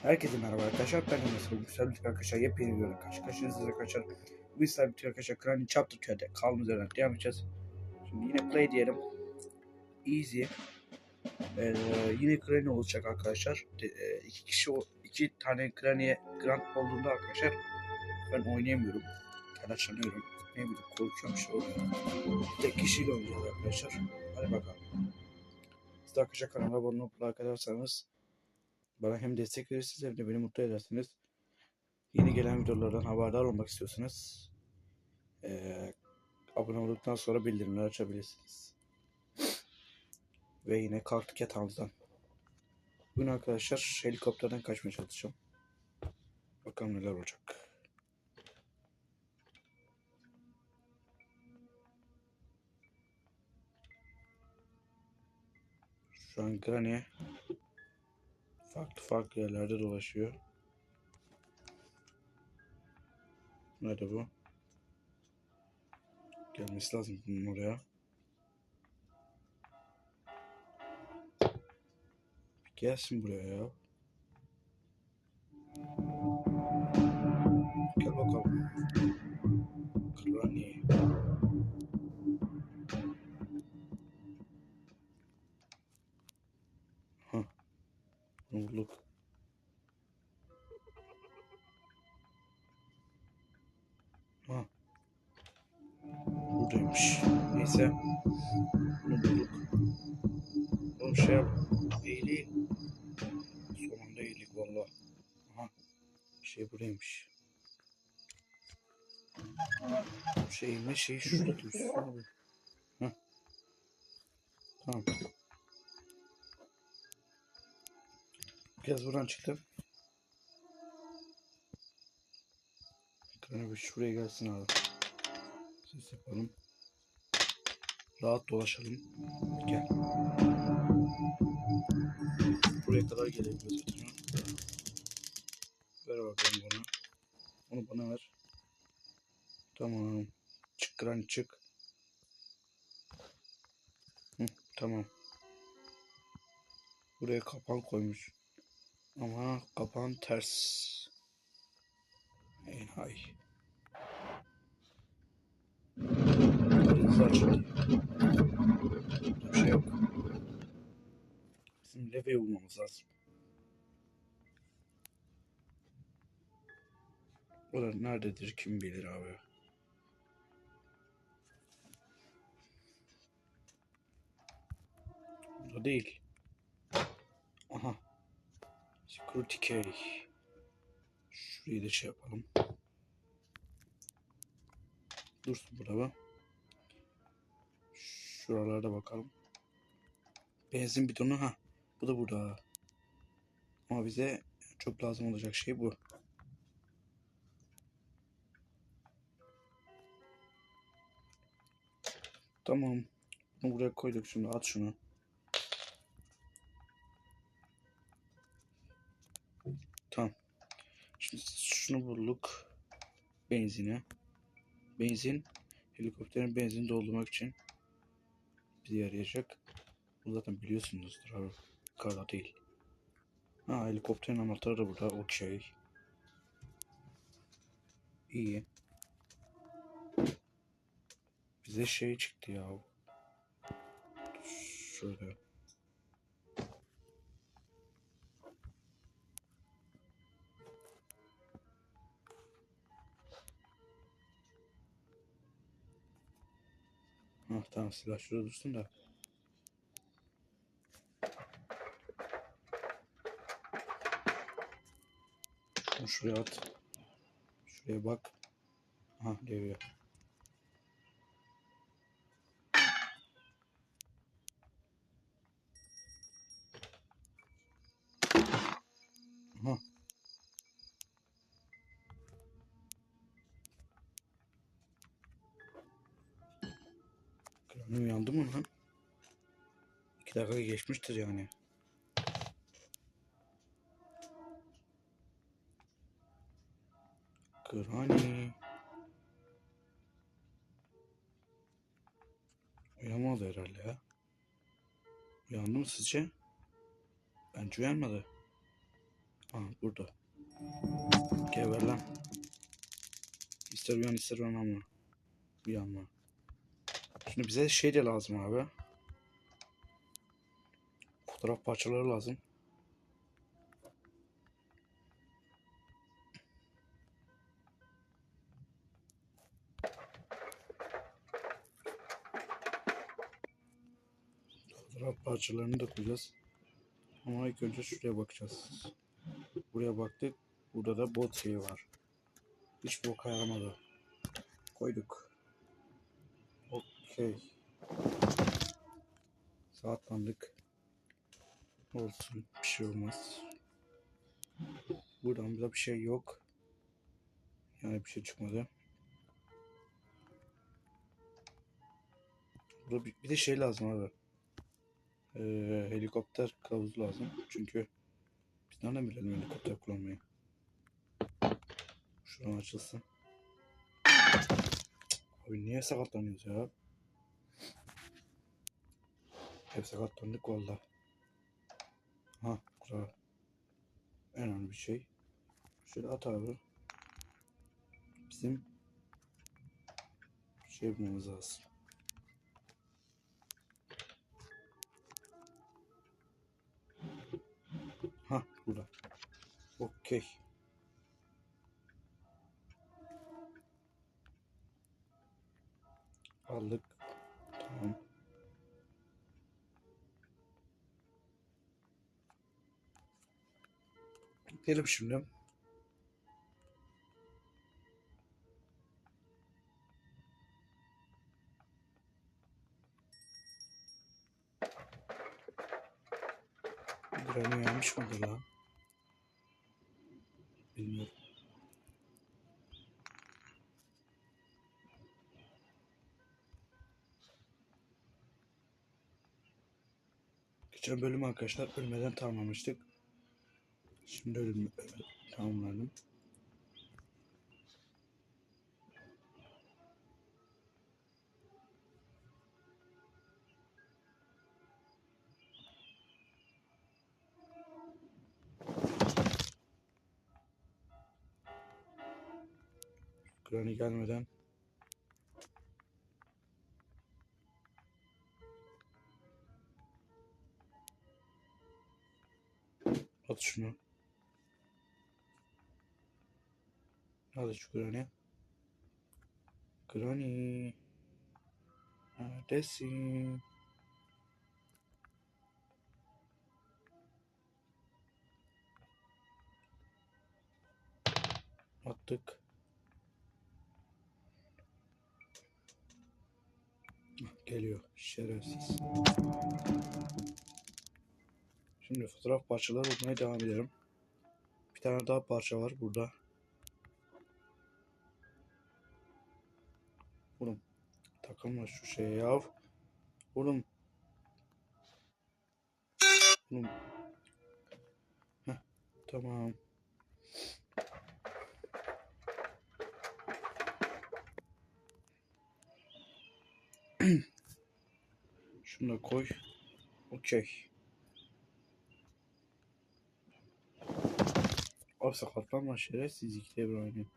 Herkese merhaba arkadaşlar. Ben Enes Bugün Sabit arkadaşlar yepyeni bir videoyla karşı karşınızda arkadaşlar. Bu sabit arkadaşlar Kranny Chapter 2'de kaldığımız yerden devam edeceğiz. Şimdi yine play diyelim. Easy. Ee, yine Kranny olacak arkadaşlar. De, e, iki kişi iki tane Kranny'e Grant olduğunda arkadaşlar ben oynayamıyorum. Telaşlanıyorum. Ne bileyim korkuyorum şey oluyor. Tek kişiyle oynayacağız arkadaşlar. Hadi bakalım. Siz de arkadaşlar kanala abone olup like ederseniz bana hem destek verirsiniz hem de beni mutlu edersiniz. Yeni gelen videolardan haberdar olmak istiyorsanız eee abone olduktan sonra bildirimleri açabilirsiniz. Ve yine kalktık yatağımızdan. Bugün arkadaşlar helikopterden kaçmaya çalışacağım. Bakalım neler olacak. Şu an Granny farklı farklı yerlerde dolaşıyor. Nerede bu? Gelmesi lazım bunun oraya. Gelsin buraya ya. Gel bakalım. Granny. Ha. Bulduk. Ha. Buradaymış. Neyse. Bunu bulduk. Oğlum şey yap. İyilik. Sonunda iyilik valla. Aha. Şey buradaymış. Şey ne şey şurada dursun abi. Heh. Tamam. Biraz buradan çıktım. Kanka bir şuraya gelsin abi. Ses yapalım. Rahat dolaşalım. Gel. Buraya kadar gelebiliyoruz. Ver bakalım bana. Onu bana ver. Tamam. Çık Granny çık. Hı, tamam. Buraya kapan koymuş. Ama kapan ters. Enayi. Hızlı açıldı. Bir şey yok. Bizim levye bulmamız lazım. Da nerededir kim bilir abi. Burada değil. Aha. Security key. Şurayı da şey yapalım. Dursun burada. Şuralarda bakalım. Benzin bidonu ha. Bu da burada. Ama bize çok lazım olacak şey bu. Tamam. Bunu buraya koyduk şimdi. At şunu. Tamam. Şimdi şunu bulduk. Benzine. Benzin. Helikopterin benzin doldurmak için bize yarayacak. Bu zaten biliyorsunuzdur abi. Kara değil. Ha helikopterin anahtarı da burada. Okey. İyi. Bize şey çıktı ya. Şöyle. Ha tamam silah şurada dursun da. Şuraya at. Şuraya bak. Aha devre. Geçmiştir yani. Granny. Uyanmadı herhalde ya. Uyandı mı sizce? Bence uyanmadı. Aha burada. Geber lan. İster uyan ister uyanma. Uyanma. Şimdi bize şey de lazım abi. Fotoğraf parçaları lazım. Fotoğraf parçalarını da koyacağız. Ama ilk önce şuraya bakacağız. Buraya baktık. Burada da bot şeyi var. Hiç boka yaramadı. Koyduk. Okey. Saatlandık. Olsun. Bir şey olmaz. Buradan da bir şey yok. Yani bir şey çıkmadı. Burada bir, bir de şey lazım abi. Ee, helikopter kılavuzu lazım. Çünkü biz nereden bilelim helikopter kullanmayı? Şuradan açılsın. Abi niye sakatlanıyoruz ya? Hep sakatlandık valla. Ha kura. En önemli bir şey. Şöyle at abi. Bizim şey bulmamız lazım. Ha burada. Okey. Gidelim şimdi. Granny yanmış mıdır lan? Bilmiyorum. Geçen bölüm arkadaşlar ölmeden tamamlamıştık. Şimdi ölüm tamamladım. Granny gelmeden At. Hadi şu Granny. Granny. Neredesin? Attık. Geliyor. Şerefsiz. Şimdi fotoğraf parçaları bulmaya devam edelim. Bir tane daha parça var burada. Oğlum takılma şu şeye ya. Oğlum. Oğlum. Heh, tamam. Şunu da koy. Okey. Abi sakatlanma şerefsizlikle İbrahim.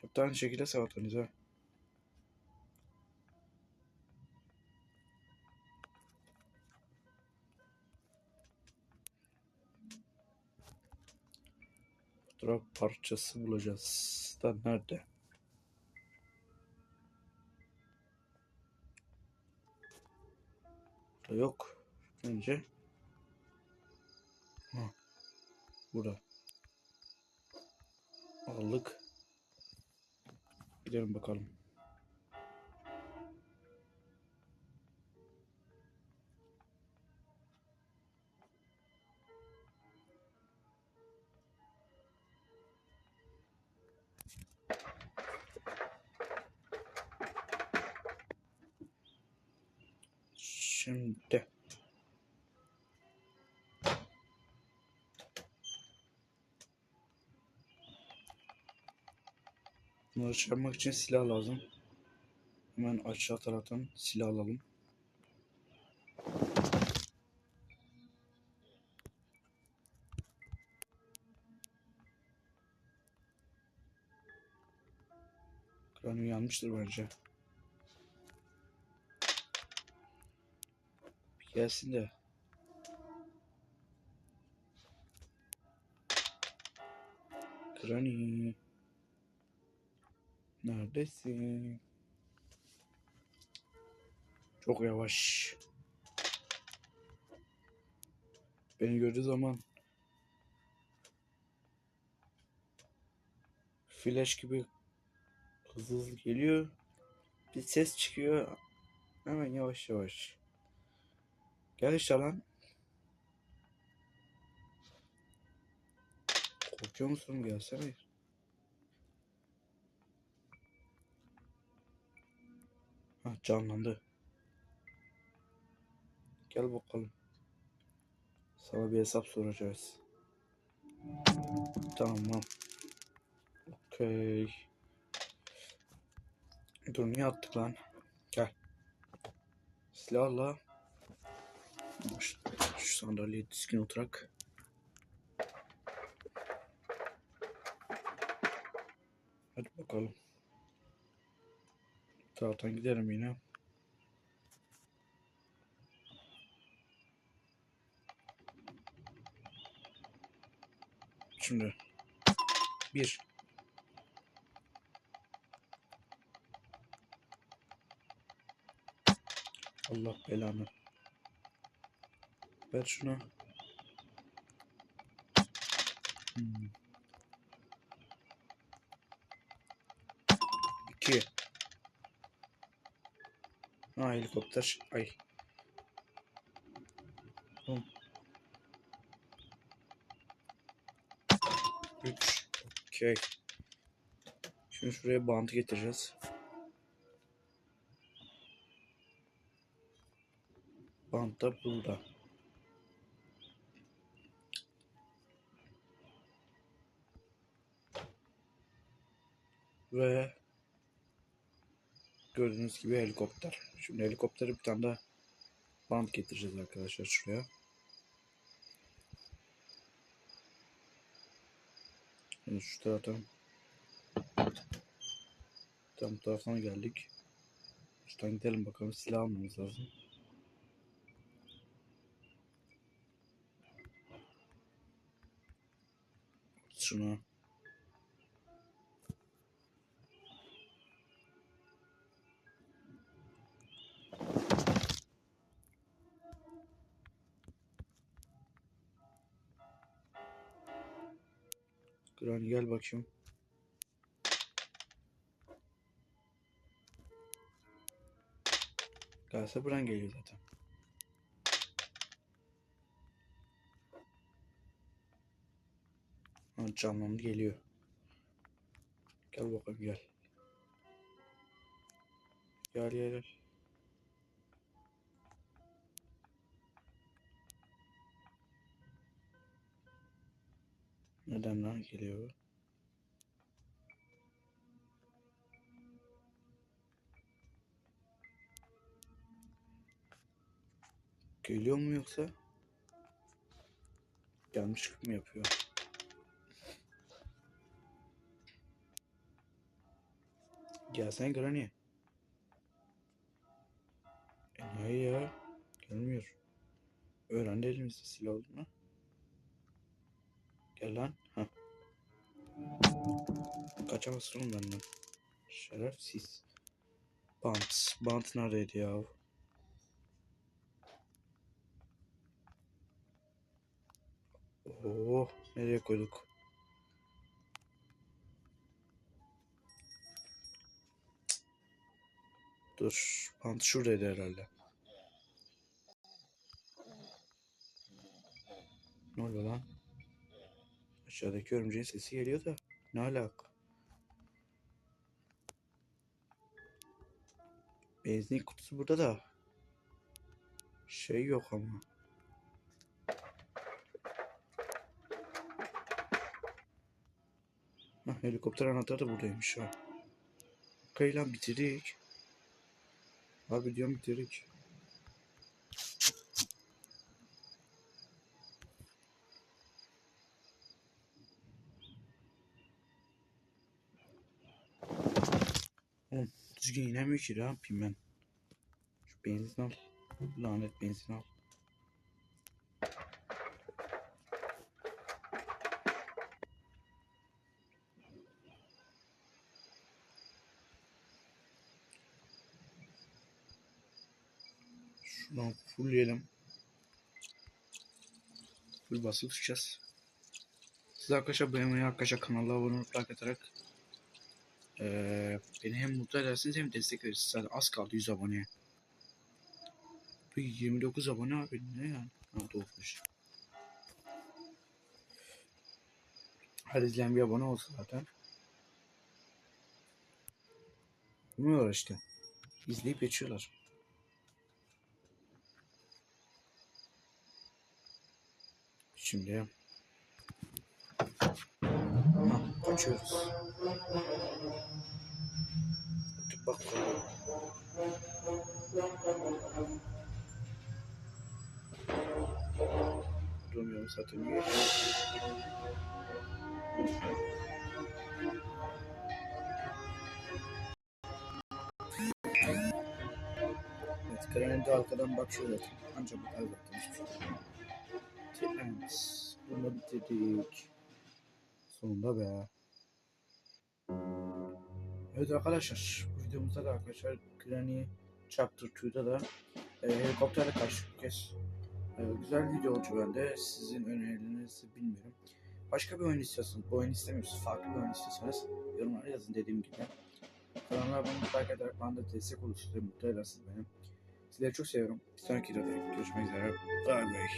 Hep de aynı şekilde sakatlanıyoruz ha. Fotoğraf parçası bulacağız. Da nerede? Burada yok. Önce. Ha. Burada. Aldık. Gidelim bakalım. şimdi. Bunları çıkarmak için silah lazım. Hemen aşağı taraftan silah alalım. Kranı yanmıştır bence. Gelsin de. Granny. Neredesin? Çok yavaş. Beni gördüğü zaman flash gibi hızlı hızlı geliyor. Bir ses çıkıyor. Hemen yavaş yavaş. Gel işte lan. Korkuyor musun? Gelsene. Ha canlandı. Gel bakalım. Sana bir hesap soracağız. Tamam. Okey. Dur niye attık lan? Gel. Silahla. Şu, sandalyeye düzgün oturak. Hadi bakalım. Taraftan gidelim yine. Şimdi bir Allah belanı. Ver şunu. Hmm. İki. Ha helikopter. Ay. Tamam. Üç. Okey. Şimdi şuraya bantı getireceğiz. Bant da burada. Ve gördüğünüz gibi helikopter. Şimdi helikoptere bir tane daha bant getireceğiz arkadaşlar şuraya. Şimdi şu taraftan tam taraftan geldik. Şuradan gidelim bakalım silah almamız lazım. Şunu. Granny gel bakayım. Gelse buran geliyor zaten. Canlandı geliyor. Gel bakalım gel. Gel gel gel. Neden lan geliyor? bu? Geliyor mu yoksa? Gelmiş mi yapıyor? Gelsene Granny. Enayi ya. Gelmiyor. Öğrendi elimizde silah olduğunu. Kaçamazsın oğlum benden. Şerefsiz. Bant. Bant neredeydi ya? Oo, nereye koyduk? Dur. Bant şuradaydı herhalde. Ne oluyor lan? Aşağıdaki örümceğin sesi geliyor da ne alaka? Benzin kutusu burada da şey yok ama. Hah, helikopter anahtarı da buradaymış ha. Okey lan bitirdik. Abi diyorum bitirdik. Oğlum düzgün inemiyor ki ne yapayım ben. Şu benzin al. Lanet benzin al. Şuradan fullleyelim. Full basılı tutacağız. Siz arkadaşlar beğenmeyi arkadaşlar kanala abone olup like atarak eee beni hem mutlu edersiniz hem destek verirsiniz. Zaten az kaldı 100 aboneye. Bu 29 abone abi ne yani? Ha doğmuş. Her izleyen bir abone olsa zaten. Bilmiyorlar işte. İzleyip geçiyorlar. Şimdi Hadi bakalım. Durmuyorum zaten. Niye? Evet, de arkadan bakıyor zaten. Ancak bu kadar zaten hiçbir şey. Trends. Bunu bitirdik. Sonunda be. Evet arkadaşlar, bu videomuzda da arkadaşlar Granny Chapter 2'da da e, helikopterle karşı kez e, güzel video oldu bende. Sizin önerilerinizi bilmiyorum. Başka bir oyun istiyorsanız, bu oyun istemiyorsanız, farklı bir oyun istiyorsanız yorumlara yazın dediğim gibi. Kanala abone like ederek bana da destek olursunuz mutlu edersiniz beni. Sizleri çok seviyorum. Bir sonraki videoda görüşmek üzere. Bye bye.